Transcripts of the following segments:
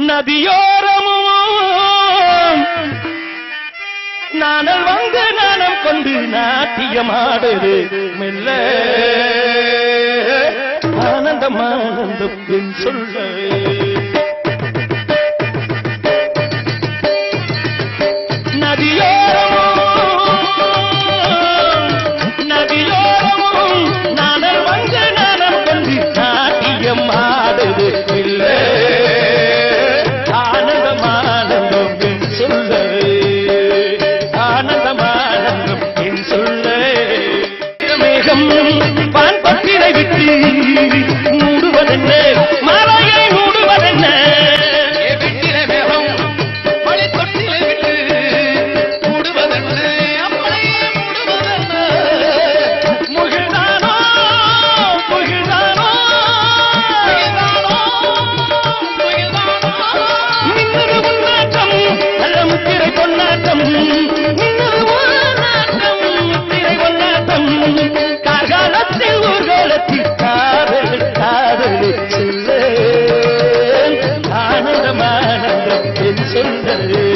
நதியோரமும். நானல் வந்து நானம் கொண்டு நாட்டியமாடுது. மெல்ல. ஆனந்தம் ஆனந்தம் சொல்ல. நதியோரம் நெஞ்சம் பான் பற்றிடை விட்டு Yeah.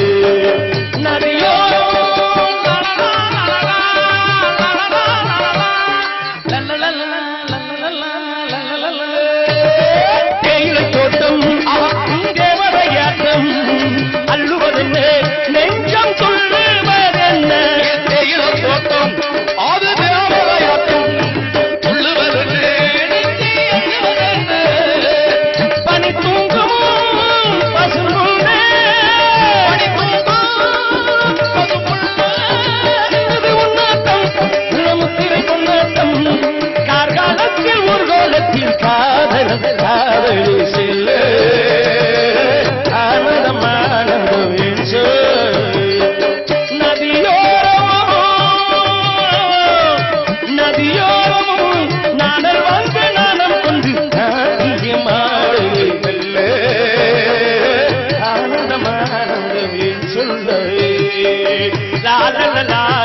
la la la la